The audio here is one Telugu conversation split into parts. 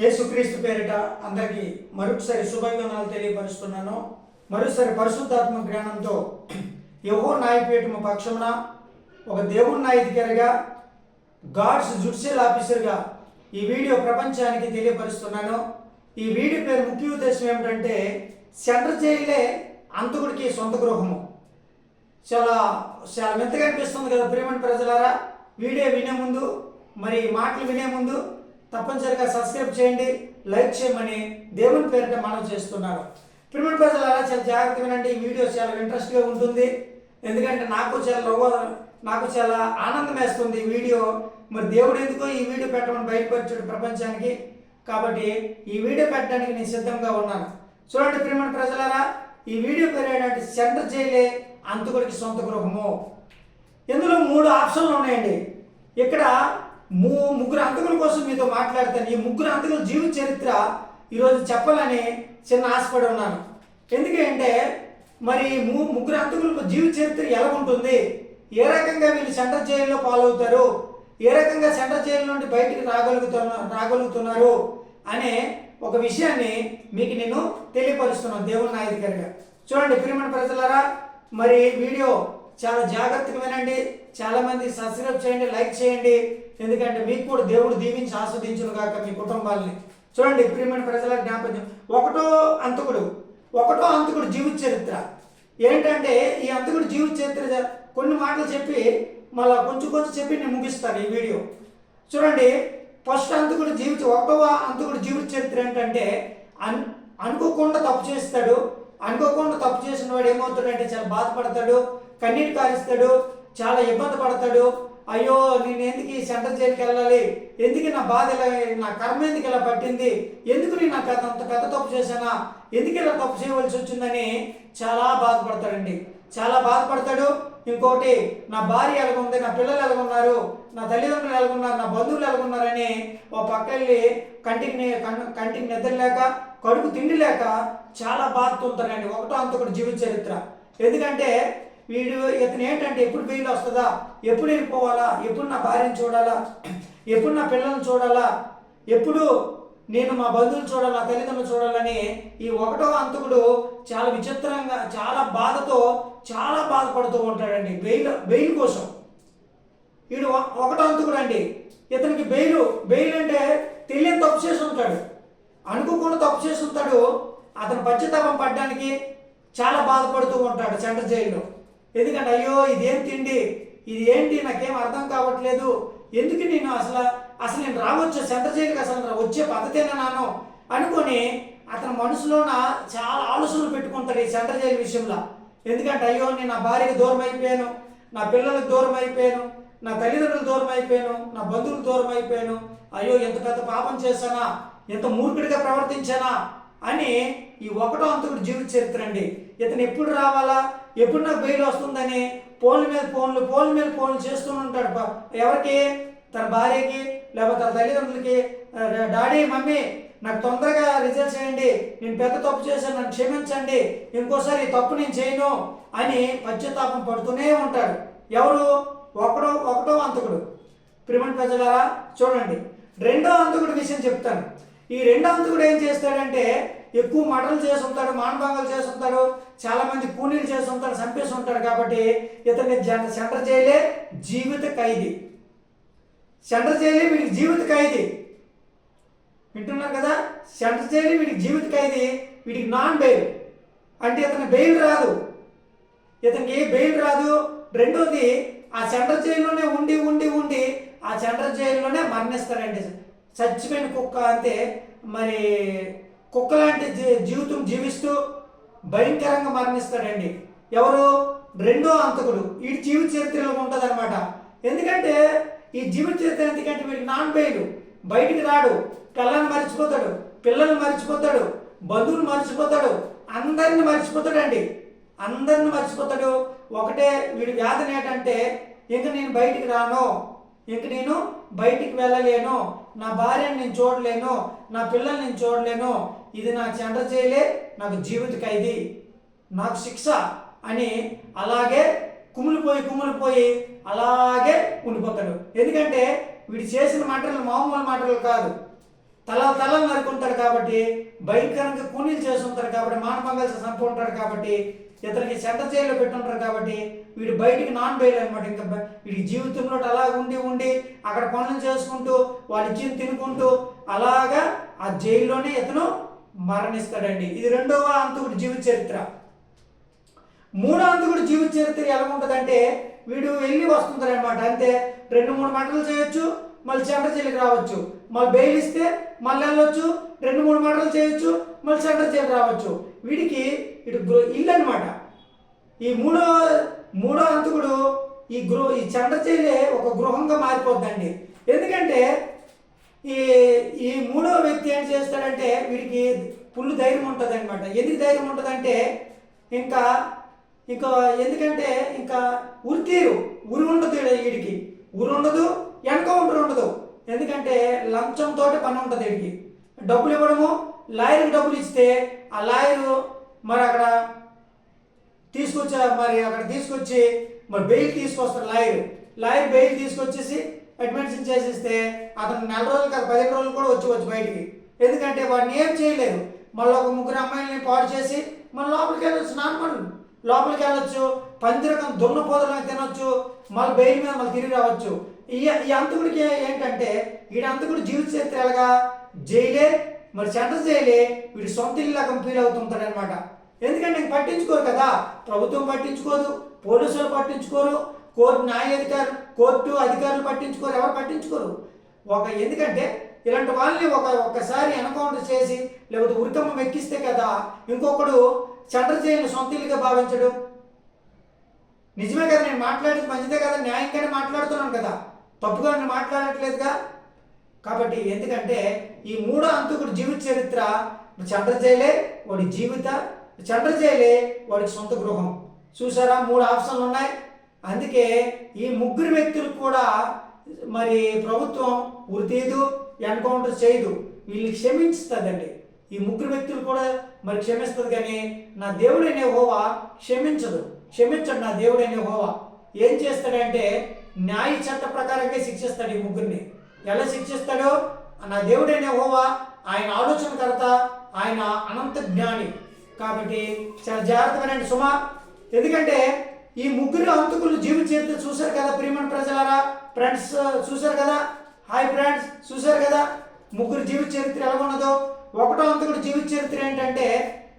యేసుక్రీస్తు పేరిట అందరికీ మరొకసారి శుభాభివందనాలు తెలియపరుస్తున్నాను. మరోసారి పరిశుద్ధాత్మ జ్ఞానంతో యహో న్యాయపీఠము పక్షమున ఒక దేవుని న్యాయాధికారిగా గాడ్స్ జుడిషియల్ ఆఫీసర్గా ఈ వీడియో ప్రపంచానికి తెలియపరుస్తున్నాను. ఈ వీడియో పేరు ముఖ్య ఉద్దేశం ఏమిటంటే సెంటర్ జైలే అంతకుడికి సొంత గృహము. చాలా చాలా మెత్తగా అనిపిస్తుంది కదా ప్రియమైన ప్రజలారా. వీడియో వినే ముందు మరి మాటలు వినే ముందు తప్పనిసరిగా సబ్స్క్రైబ్ చేయండి లైక్ చేయమని దేవుని పేరిట మనం చేస్తున్నాను. ప్రజలు అలా చాలా జాగ్రత్త వినండి. ఈ వీడియో చాలా ఇంట్రెస్ట్గా ఉంటుంది. ఎందుకంటే నాకు చాలా రవ్వ నాకు చాలా ఆనందం వేస్తుంది ఈ వీడియో. మరి దేవుడు ఎందుకో ఈ వీడియో పెట్టమని బయటపరిచాడు ప్రపంచానికి. కాబట్టి ఈ వీడియో పెట్టడానికి నేను సిద్ధంగా ఉన్నాను. చూడండి ప్రిమిట్ ప్రజలారా ఈ వీడియో పేరు ఏంటంటే సెంటర్ జైలే అంతకుడికి సొంత గృహము. ఇందులో మూడు ఆప్షన్లు ఉన్నాయండి. ఇక్కడ మూ ముగ్గురు అంతకుల కోసం మీతో మాట్లాడతాను. ఈ ముగ్గురు అంతకుల జీవిత చరిత్ర ఈరోజు చెప్పాలని చిన్న ఆశపడి ఉన్నాను. ఎందుకంటే మరి ము ముగ్గురు అంతకులకు జీవిత చరిత్ర ఎలా ఉంటుంది? ఏ రకంగా వీళ్ళు సెంటర్ జైల్లో పాలవుతారు ఏ రకంగా సెంటర్ జైలు నుండి బయటికి రాగలుగుతున్నారు రాగలుగుతున్నారు? అనే ఒక విషయాన్ని మీకు నేను తెలియపరుస్తున్నాను దేవుని నాయకుడిగా చూడండి ప్రియమైన ప్రజలారా మరి వీడియో చాలా జాగ్రత్తగా వినండి చాలా మంది సబ్స్క్రైబ్ చేయండి లైక్ చేయండి. ఎందుకంటే మీకు కూడా దేవుడు దీవించి ఆస్వాదించును కాక మీ కుటుంబాలని. చూడండి ప్రియమైన ప్రజల జ్ఞాపకం. ఒకటో అంతకుడు ఒకటో అంతకుడు జీవిత చరిత్ర. ఏంటంటే ఈ అంతకుడు జీవిత చరిత్ర కొన్ని మాటలు చెప్పి మళ్ళీ కొంచెం కొంచెం చెప్పి నేను ముగిస్తాను ఈ వీడియో. చూడండి ఫస్ట్ అంతకుడు జీవిత ఒకటవ అంతకుడు జీవిత చరిత్ర ఏంటంటే అన్ అనుకోకుండా తప్పు చేస్తాడు. అనుకోకుండా తప్పు చేసిన వాడు ఏమవుతాడంటే చాలా బాధపడతాడు. కన్నీటి కారిస్తాడు చాలా ఇబ్బంది పడతాడు. అయ్యో నేను ఎందుకు ఈ సెంటర్ జైలుకి వెళ్ళాలి? ఎందుకు నా బాధ ఇలా నా కర్మ ఎందుకు ఇలా పట్టింది? ఎందుకు నేను నాకు అంత పెద్ద తప్పు చేశానా? ఎందుకు ఇలా తప్పు చేయవలసి వచ్చిందని చాలా బాధపడతాడండి. చాలా బాధపడతాడు. ఇంకోటి నా భార్య ఎలాగుంది? నా పిల్లలు ఎలాగున్నారు? నా తల్లిదండ్రులు ఎలాగున్నారు? నా బంధువులు ఎలాగున్నారని ఓ పక్క వెళ్ళి కంటికి కంటికి నిద్ర లేక కడుపు తిండి లేక చాలా బాధతో ఉంటారండి ఒకటో అంత కూడా జీవిత చరిత్ర. ఎందుకంటే వీడు ఇతను ఏంటంటే ఎప్పుడు బెయిల్ వస్తుందా? ఎప్పుడు వెళ్ళిపోవాలా? ఎప్పుడు నా భార్యను చూడాలా? ఎప్పుడు నా పిల్లల్ని చూడాలా? ఎప్పుడు నేను మా బంధువులు చూడాలి నా తల్లిదండ్రులు చూడాలని ఈ ఒకటో అంతకుడు చాలా విచిత్రంగా చాలా బాధతో చాలా బాధపడుతూ ఉంటాడండి. బెయిల్ బెయిల్ కోసం. వీడు ఒకటో అంతకుడు అండి. ఇతనికి బెయిల్ బెయిల్ అంటే తెలియని తప్పు చేసి ఉంటాడు. అనుకోకుండా తప్పు చేసి ఉంటాడు. అతను పశ్చాత్తాపం పడడానికి చాలా బాధపడుతూ ఉంటాడు సెంటర్ జైల్లో. ఎందుకంటే అయ్యో ఇదేం తిండి? ఇది ఏంటి నాకేం అర్థం కావట్లేదు. ఎందుకు నేను అసలు అసలు నేను రావచ్చు సెంటర్ జైలుకి అసలు వచ్చే పద్ధతేనా నాను? అనుకొని అతని మనసులోన చాలా ఆలోచనలు పెట్టుకుంటాడు ఈ సెంటర్ జైలు విషయంలో. ఎందుకంటే అయ్యో నేను నా భార్యకి దూరం అయిపోయాను నా పిల్లలకు దూరం అయిపోయాను నా తల్లిదండ్రులు దూరం అయిపోయాను నా బంధువులకు దూరం అయిపోయాను అయ్యో ఎంత పెద్ద పాపం చేశానా? ఎంత మూర్ఖుడిగా ప్రవర్తించానా? అని ఈ ఒకటో అంతకుడు జీవిత చరిత్ర అండి. ఇతను ఎప్పుడు రావాలా? ఎప్పుడు నాకు బెయిల్ వస్తుందని? ఫోన్ల మీద ఫోన్లు ఫోన్ల మీద ఫోన్లు చేస్తూ ఉంటాడు ఎవరికి? తన భార్యకి లేకపోతే తన తల్లిదండ్రులకి. డాడీ మమ్మీ నాకు తొందరగా రిజల్ట్ చేయండి. నేను పెద్ద తప్పు చేశాను నన్ను క్షమించండి. ఇంకోసారి ఈ తప్పు నేను చేయను అని పశ్చాత్తాపం పడుతూనే ఉంటాడు. ఎవరు? ఒకడో ఒకటో అంతకుడు. ప్రిమంట్ ప్రజలారా చూడండి. రెండో అంతకుడు విషయం చెప్తాను. ఈ రెండంతకుడు ఏం చేస్తాడంటే ఎక్కువ మటలు చేసి ఉంటాడు మానభంగాలు చేసి ఉంటాడు చాలా మంది కూలీలు చేసి ఉంటాడు చంపేసి ఉంటాడు కాబట్టి ఇతన్ని జన- సెంటర్ చేయలే జీవిత ఖైదీ. సెంటర్ చేయలే వీడికి జీవిత ఖైదీ. వింటున్నారు కదా? సెంటర్ చేయలే వీడికి జీవిత ఖైదీ. వీడికి నాన్ బెయిల్. అంటే ఇతని బెయిల్ రాదు. ఇతనికి బెయిల్ రాదు? రెండోది ఆ సెంటర్ జైల్లోనే ఉండి ఉండి ఉండి ఆ సెంటర్ జైల్లోనే మరణిస్తాడండి చచ్చిపోయిన కుక్క అంతే మరి కుక్క లాంటి జీ- జీవితం జీవిస్తూ భయంకరంగా మరణిస్తాడండి. ఎవరు? రెండో అంతకుడు ఈ జీవిత చరిత్రలో ఉంటుంది ఎందుకంటే ఈ జీవిత చరిత్ర ఎందుకంటే వీడు నాన్ బెయిల్. బయటికి రాడు. కళ్ళని మర్చిపోతాడు. పిల్లల్ని మర్చిపోతాడు. బంధువులు మర్చిపోతాడు. అందరిని మర్చిపోతాడండి. అందరిని మర్చిపోతాడు. ఒకటే వీడి వ్యాధన ఏంటంటే ఇంకా నేను బయటికి రాను. ఇక నేను బయటికి వెళ్ళలేను. నా భార్యను నేను చూడలేను. నా పిల్లల్ని నేను చూడలేను. ఇది నాకు చెండ చేయలే నాకు జీవిత ఖైదీ. నాకు శిక్ష అని అలాగే కుమిలిపోయి కుమిలిపోయి అలాగే ఉండిపోతాడు. ఎందుకంటే వీడు చేసిన మాటలు మామూలు మాటలు కాదు. తల తల నరుకుంటాడు కాబట్టి భయంకరంగా కూనీలు చేస్తుంటారు కాబట్టి మానభంగాలు చంపుకుంటాడు కాబట్టి ఇతనికి సెంటర్ జైల్లో పెట్టుంటారు కాబట్టి వీడు బయటికి నాన్ బెయిల్ అనమాట ఇంకా వీడి జీవితంలో అలా ఉండి ఉండి అక్కడ పనులు చేసుకుంటూ వాళ్ళు ఇచ్చింది తినుకుంటూ అలాగా ఆ జైల్లోనే ఇతను మరణిస్తాడండి. ఇది రెండవ అంతకుడి జీవిత చరిత్ర మూడో అంతకుడి జీవిత చరిత్ర ఎలా ఉంటుందంటే వీడు వెళ్ళి వస్తుంటారు అనమాట అంతే రెండు మూడు మంటలు చేయొచ్చు మళ్ళీ చెంట జైలుకి రావచ్చు. మళ్ళీ బెయిల్ ఇస్తే మళ్ళీ వెళ్ళొచ్చు రెండు మూడు మంటలు చేయొచ్చు మళ్ళీ సెంటర్ జైలు రావచ్చు. వీడికి ఇటు గృ- ఇల్లు అనమాట ఈ మూడో మూడో అంతకుడు ఈ గృహ ఈ చెండ జైలే ఒక గృహంగా మారిపోద్దండి. ఎందుకంటే ఈ ఈ మూడో వ్యక్తి ఏం చేస్తాడంటే వీడికి పుల్లు ధైర్యం ఉంటుంది అనమాట ఎందుకు ధైర్యం ఉంటుందంటే ఇంకా ఇంకా ఎందుకంటే ఇంకా ఉరి తీరు ఉరి ఉండదు వీడికి. ఉరి ఉండదు వెనక ఉండదు. ఎందుకంటే లంచంతో పని ఉంటుంది వీడికి. డబ్బులు ఇవ్వడము లాయర్కి డబ్బులు ఇస్తే ఆ లాయరు మరి అక్కడ తీసుకొచ్చి మరి అక్కడ తీసుకొచ్చి మరి బెయిల్ తీసుకొస్తారు లాయర్. లాయర్ బెయిల్ తీసుకొచ్చేసి అడ్మిషన్ చేసేస్తే అతను నెల రోజులు కాదు పదిహేను రోజులు కూడా వచ్చి వచ్చి బయటికి. ఎందుకంటే వాడిని ఏం చేయలేదు. మళ్ళీ ఒక ముగ్గురు అమ్మాయిలని పాడు చేసి మళ్ళీ లోపలికి వెళ్ళొచ్చు నార్మల్. లోపలికి వెళ్ళొచ్చు పందిరకం దున్న పోదలను తినొచ్చు మళ్ళీ బెయిల్ మీద మళ్ళీ తిరిగి రావచ్చు. ఈ ఈ అంతకుడికి ఏంటంటే వీడి అంతకుడు జీవిత చరిత్ర ఎలాగా? జైలే మరి సెంటర్ జైలే వీడి సొంత ఇల్లు ఫీల్ అవుతుంటాడు అనమాట ఎందుకంటే ఇంక పట్టించుకోరు కదా. ప్రభుత్వం పట్టించుకోదు పోలీసులు పట్టించుకోరు కోర్టు న్యాయాధికారు కోర్టు అధికారులు పట్టించుకోరు ఎవరు పట్టించుకోరు. ఒక ఎందుకంటే ఇలాంటి వాళ్ళని ఒక ఒక్కసారి ఎన్కౌంటర్ చేసి లేకపోతే ఉరికమ్మ ఎక్కిస్తే కదా ఇంకొకడు సెంటర్ జైలు సొంత ఇల్లుగా భావించడు. నిజమే కదా నేను మాట్లాడేది మంచిదే కదా న్యాయంగానే మాట్లాడుతున్నాను కదా. తప్పుగా నేను మాట్లాడట్లేదుగా? కాబట్టి ఎందుకంటే ఈ మూడో అంతకుడు జీవిత చరిత్ర చంద్ర వాడి జీవిత చంద్ర వాడికి సొంత గృహం. చూసారా మూడు ఆప్షన్లు ఉన్నాయి. అందుకే ఈ ముగ్గురు వ్యక్తులు కూడా మరి ప్రభుత్వం ఉరితీదు ఎన్కౌంటర్ చేయదు. వీళ్ళని క్షమించుతుందండి. ఈ ముగ్గురు వ్యక్తులు కూడా మరి క్షమిస్తుంది కానీ నా దేవుడైన హోవా క్షమించదు. క్షమించండి నా దేవుడైన హోవా ఏం చేస్తాడంటే న్యాయ చట్ట ప్రకారంగా శిక్షిస్తాడు ఈ ముగ్గురిని. ఎలా శిక్షిస్తాడో నా దేవుడైన హోవా ఆయన ఆలోచనకర్త ఆయన అనంత జ్ఞాని. కాబట్టి చాలా జాగ్రత్తగా సుమా. ఎందుకంటే ఈ ముగ్గురు అంతకులు జీవిత చరిత్ర చూశారు కదా ప్రియమణ ప్రజలారా. ఫ్రెండ్స్ uh, చూశారు కదా. హాయ్ ఫ్రెండ్స్ చూశారు కదా. ముగ్గురు జీవిత చరిత్ర ఎలా ఉన్నదో ఒకటో అంతకుడు జీవిత చరిత్ర ఏంటంటే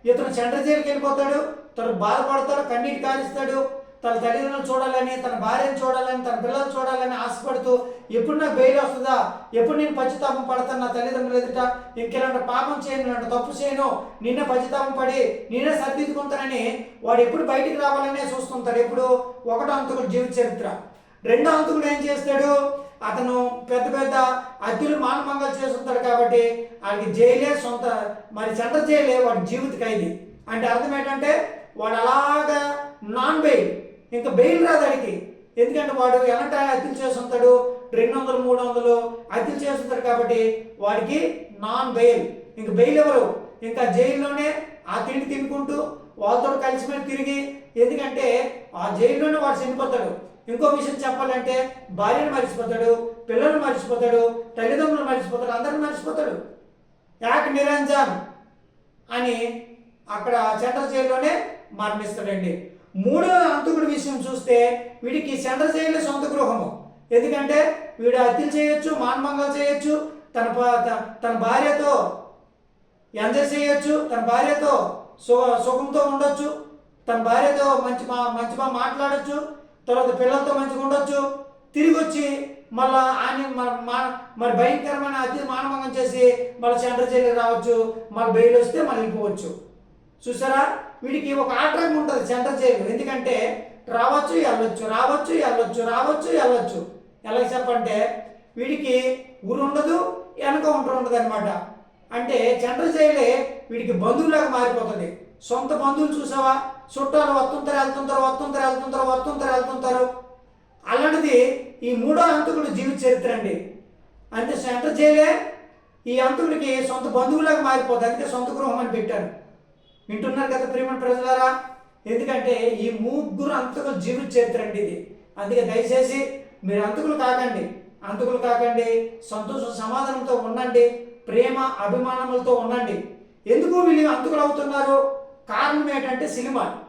ఇతను సెంటర్ జైలుకి వెళ్ళిపోతాడు. తను బాధపడతాడు కన్నీటి కారిస్తాడు తన తల్లిదండ్రులు చూడాలని తన భార్యను చూడాలని తన పిల్లలు చూడాలని ఆశపడుతూ ఎప్పుడు నాకు బెయిల్ వస్తుందా? ఎప్పుడు నేను పశ్చితాపం పడతాను నా తల్లిదండ్రులు ఎదుట? ఇంకెలాంటి పాపం చేయను ఇలాంటి తప్పు చేయను. నిన్నే పశ్చితాపం పడి నేనే సర్దిద్దుకుంటానని వాడు ఎప్పుడు బయటికి రావాలనే చూస్తుంటాడు. ఎప్పుడు? ఒకటో అంతకుడు జీవిత చరిత్ర. రెండో అంతకుడు ఏం చేస్తాడు? అతను పెద్ద పెద్ద అద్దెలు మానమంగలు చేస్తుంటాడు కాబట్టి వాడికి జైలే సొంత మరి సెంటర్ జైలే వాడి జీవిత ఖైదీ. అంటే అర్థం ఏంటంటే వాడు అలాగా నాన్ బెయిల్. ఇంకా బెయిల్ రాదు అడిగి ఎందుకంటే వాడు ఎలాంటి అతిలు చేస్తుంటాడు? రెండు వందలు మూడు వందలు అతిలు చేస్తుంటాడు కాబట్టి వాడికి నాన్ బెయిల్. ఇంక బెయిల్ ఎవరు? ఇంకా జైల్లోనే ఆ తిండి తినుకుంటూ వాళ్ళతో కలిసిపోయి తిరిగి ఎందుకంటే ఆ జైల్లోనే వాడు చనిపోతాడు. ఇంకో విషయం చెప్పాలంటే భార్యను మర్చిపోతాడు పిల్లలు మర్చిపోతాడు తల్లిదండ్రులు మర్చిపోతాడు అందరిని మర్చిపోతాడు. యాక్ నిరంజన్ అని అక్కడ సెంట్రల్ జైల్లోనే మరణిస్తాడండి. మూడో అంతకుడి విషయం చూస్తే వీడికి చంద్రశైలి సొంత గృహము. ఎందుకంటే వీడు హత్యలు చేయొచ్చు మాన్మంగలు చేయొచ్చు తన త- తన భార్యతో ఎంజాయ్ చేయొచ్చు తన భార్యతో సు సుఖంతో ఉండొచ్చు తన భార్యతో మంచి మా మంచి మా మాట్లాడచ్చు తర్వాత పిల్లలతో మంచిగా ఉండొచ్చు. తిరిగి వచ్చి మళ్ళా ఆయన మా- మరి భయంకరమైన అతి మానభంగం చేసి మళ్ళీ సెంటర్ జైలుకి రావచ్చు మళ్ళీ బెయిల్ వస్తే మళ్ళీ వెళ్ళిపోవచ్చు. చూసారా? వీడికి ఒక ఆటంకం ఉంటుంది సెంటర్ చేయగలరు ఎందుకంటే రావచ్చు వెళ్ళొచ్చు రావచ్చు వెళ్ళొచ్చు రావచ్చు వెళ్ళొచ్చు. ఎలా చెప్పంటే వీడికి ఊరు ఉండదు వెనక ఉంటూ ఉండదు అనమాట అంటే సెంట్రల్ జైలే వీడికి బంధువులాగా మారిపోతుంది. సొంత బంధువులు చూసావా? చుట్టాలు వస్తుంటారు వెళ్తుంటారు వస్తుంటారు వెళ్తుంటారు వస్తుంటారు వెళ్తుంటారు. అలాంటిది ఈ మూడో అంతకుడు జీవిత చరిత్ర అండి. అంటే సెంటర్ జైలే ఈ అంతకుడికి సొంత బంధువులాగా మారిపోతుంది. అందుకే సొంత గృహం అని పెట్టారు. వింటున్నారు కదా ప్రియమణ ప్రజలారా? ఎందుకంటే ఈ ముగ్గురు అంతకులు జీవిత చరిత్ర అండి ఇది. అందుకే దయచేసి మీరు అంతకులు కాకండి. అంతకులు కాకండి. సంతోషం సమాధానంతో ఉండండి. ప్రేమ అభిమానములతో ఉండండి. ఎందుకు వీళ్ళు అంతకులు అవుతున్నారు? కారణం ఏంటంటే సినిమా.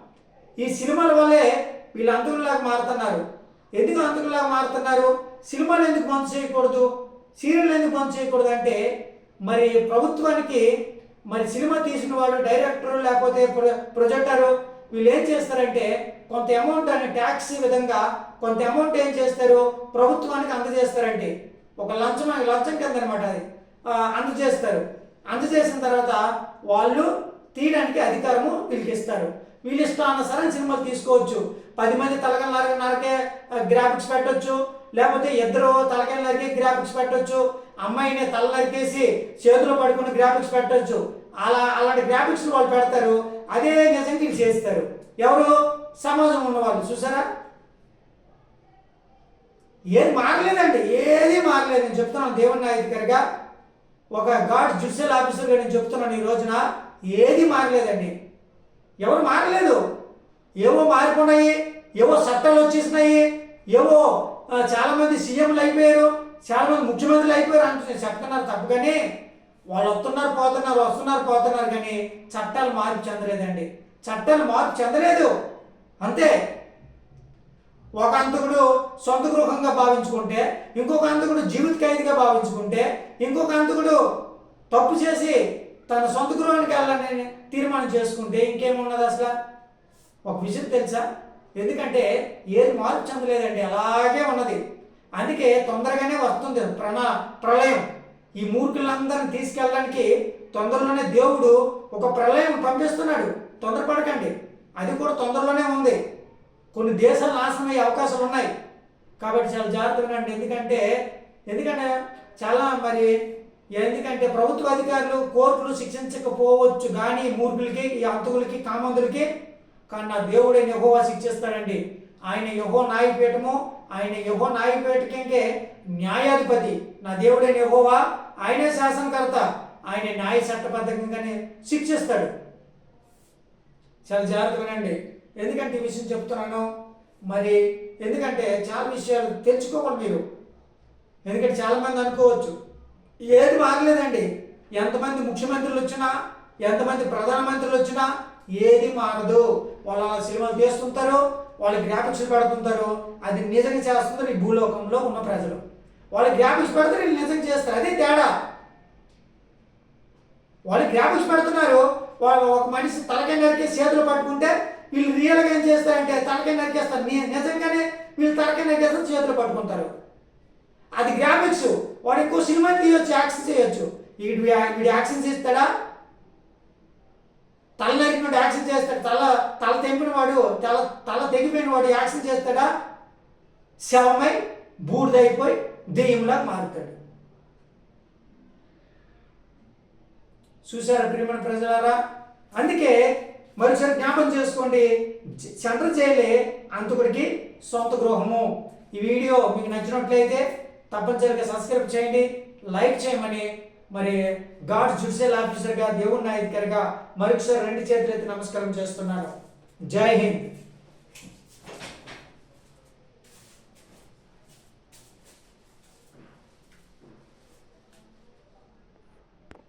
ఈ సినిమాల వల్లే వీళ్ళు అంతకులాగా మారుతున్నారు. ఎందుకు అంతకులాగా మారుతున్నారు? సినిమాలు ఎందుకు బంద్ చేయకూడదు? సీరియల్ ఎందుకు బంద్ చేయకూడదు అంటే మరి ప్రభుత్వానికి మరి సినిమా తీసిన వాడు డైరెక్టర్ లేకపోతే ప్రొ- వీళ్ళు ఏం చేస్తారంటే కొంత అమౌంట్ అని ట్యాక్స్ విధంగా కొంత అమౌంట్ ఏం చేస్తారు? ప్రభుత్వానికి అందజేస్తారండి. ఒక లంచం లంచం కింద అనమాట అది అందజేస్తారు. అందజేసిన తర్వాత వాళ్ళు తీయడానికి అధికారము వీళ్ళకి ఇస్తారు వీళ్ళు ఇష్టానుసారం సినిమాలు తీసుకోవచ్చు. పది మంది తలకాయ నరక నరకే గ్రాఫిక్స్ పెట్టొచ్చు. లేకపోతే ఇద్దరు తలకం నరికే గ్రాఫిక్స్ పెట్టొచ్చు. అమ్మాయిని తల నరికేసి చేతిలో పడుకుని గ్రాఫిక్స్ పెట్టొచ్చు. అలా అలాంటి గ్రాఫిక్స్ వాళ్ళు పెడతారు. అదే నిజంగా వీళ్ళు చేస్తారు. ఎవరు? సమాజం ఉన్నవాళ్ళు. చూసారా? ఏది మారలేదండి. ఏది మారలేదు. నేను చెప్తున్నాను దేవుని నాయకుడిగా. ఒక గాడ్ జుడిషియల్ ఆఫీసర్గా నేను చెప్తున్నాను ఈ రోజున. ఏది మారలేదండి. ఎవరు మారలేదు. ఏవో మారిపోయినాయి ఏవో చట్టాలు వచ్చేసినాయి. ఏవో చాలామంది సీఎంలు అయిపోయారు. చాలా మంది ముఖ్యమంత్రులు అయిపోయారు అంటే చెప్తున్నారు తప్పగానే వాళ్ళు వస్తున్నారు పోతున్నారు వస్తున్నారు పోతున్నారు కానీ చట్టాలు మార్పు చెందలేదండి. చట్టాలు మార్పు చెందలేదు. అంతే. ఒక అంతకుడు సొంత గృహంగా భావించుకుంటే ఇంకొక అంతకుడు జీవిత ఖైదీగా భావించుకుంటే ఇంకొక అంతకుడు తప్పు చేసి తన సొంత గృహానికి వెళ్ళాలని తీర్మానం చేసుకుంటే ఇంకేమున్నది అసలు? ఒక విషయం తెలుసా? ఎందుకంటే ఏది మార్పు చెందలేదండి. అలాగే ఉన్నది. అందుకే తొందరగానే వస్తుంది ప్రణ ప్రళయం. ఈ మూర్ఖులందరిని తీసుకెళ్ళడానికి తొందరలోనే దేవుడు ఒక ప్రళయం పంపిస్తున్నాడు. తొందరపడకండి. అది కూడా తొందరలోనే ఉంది. కొన్ని దేశాలు నాశనం అయ్యే అవకాశాలు ఉన్నాయి. కాబట్టి చాలా జాగ్రత్తగా ఉండండి. ఎందుకంటే ఎందుకంటే చాలా మరి ఎందుకంటే ప్రభుత్వ అధికారులు కోర్టులు శిక్షించకపోవచ్చు కానీ మూర్ఖులకి ఈ అంతకులకి కామందులకి. కానీ నా దేవుడైన యహోవా శిక్షిస్తాడండి. ఆయన యహో నాయపీఠము ఆయన యహో న్యాయపీఠకే న్యాయాధిపతి. నా దేవుడైన యహోవా ఆయనే శాసనకర్త. ఆయన న్యాయ చట్టబద్ధంగానే శిక్షిస్తాడు. చాలా జాగ్రత్తగా వినండి. ఎందుకంటే ఈ విషయం చెప్తున్నాను. మరి ఎందుకంటే చాలా విషయాలు తెలుసుకోవాలి మీరు. ఎందుకంటే చాలామంది అనుకోవచ్చు. ఏది మారలేదండి ఎంతమంది ముఖ్యమంత్రులు వచ్చినా ఎంతమంది ప్రధానమంత్రులు వచ్చినా ఏది మారదు. వాళ్ళు అలా సినిమాలు చేస్తుంటారు వాళ్ళు గ్రాఫిక్స్ పెడుతుంటారు అది నిజంగా చేస్తుంటారు ఈ భూలోకంలో ఉన్న ప్రజలు. వాళ్ళు గ్రాఫిక్స్ పెడితే వీళ్ళు నిజంగా చేస్తారు. అదే తేడా. వాళ్ళు గ్రాఫిక్స్ పెడుతున్నారు వాళ్ళు ఒక మనిషి తలకాయ నరికే చేతులు పట్టుకుంటే వీళ్ళు రియల్గా ఏం చేస్తారంటే తలకాయ నరికేస్తారు. నేను నిజంగానే వీళ్ళు తలకాయ నరికేస్తారు చేతులు పట్టుకుంటారు. అది గ్రాఫిక్స్ వాడు ఎక్కువ సినిమా తీయొచ్చు యాక్షన్ చేయొచ్చు. వీడు వీడు యాక్షన్ చేస్తాడా? తల నరికినోడు యాక్షన్ చేస్తాడు. తల తల తెంపిన వాడు తల తల తెగిపోయిన వాడు యాక్షన్ చేస్తాడా? శవమై బూడిదైపోయి దెయ్యంలా మారుతాడు. చూసారా ప్రియమైన ప్రజలారా? అందుకే మరోసారి జ్ఞాపం చేసుకోండి. జ- సెంటర్ అంతకుడికి సొంత గృహము. ఈ వీడియో మీకు నచ్చినట్లయితే తప్పనిసరిగా సబ్స్క్రైబ్ చేయండి. లైక్ చేయమని మరి గాడ్ జుడిషియల్ ఆఫీసర్గా దేవుని నాయకుడిగా మరొకసారి రెండు చేతులైతే నమస్కారం చేస్తున్నాను. జై హింద్.